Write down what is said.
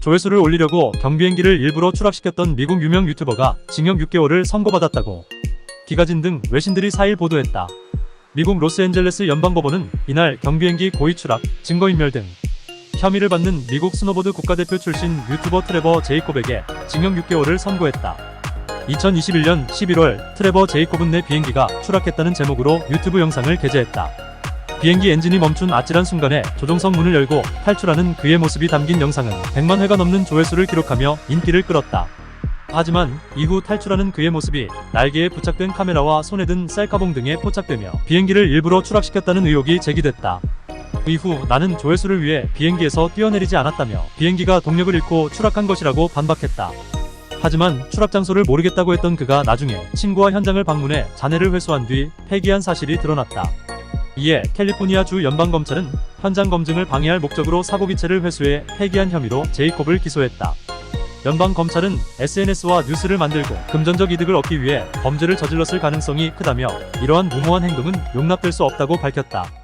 조회수를 올리려고 경비행기를 일부러 추락시켰던 미국 유명 유튜버가 징역 6개월을 선고받았다고 기가진 등 외신들이 4일 보도했다. 미국 로스앤젤레스 연방법원은 이날 경비행기 고의 추락, 증거인멸 등 혐의를 받는 미국 스노보드 국가대표 출신 유튜버 트레버 제이콥에게 징역 6개월을 선고했다. 2021년 11월 트레버 제이콥은 내 비행기가 추락했다는 제목으로 유튜브 영상을 게재했다. 비행기 엔진이 멈춘 아찔한 순간에 조종석 문을 열고 탈출하는 그의 모습이 담긴 영상은 100만 회가 넘는 조회수를 기록하며 인기를 끌었다. 하지만 이후 탈출하는 그의 모습이 날개에 부착된 카메라와 손에 든 셀카봉 등에 포착되며 비행기를 일부러 추락시켰다는 의혹이 제기됐다. 이후 나는 조회수를 위해 비행기에서 뛰어내리지 않았다며 비행기가 동력을 잃고 추락한 것이라고 반박했다. 하지만 추락 장소를 모르겠다고 했던 그가 나중에 친구와 현장을 방문해 잔해를 회수한 뒤 폐기한 사실이 드러났다. 이에 캘리포니아 주 연방검찰은 현장 검증을 방해할 목적으로 사고기체를 회수해 폐기한 혐의로 제이콥을 기소했다. 연방검찰은 SNS와 뉴스를 만들고 금전적 이득을 얻기 위해 범죄를 저질렀을 가능성이 크다며 이러한 무모한 행동은 용납될 수 없다고 밝혔다.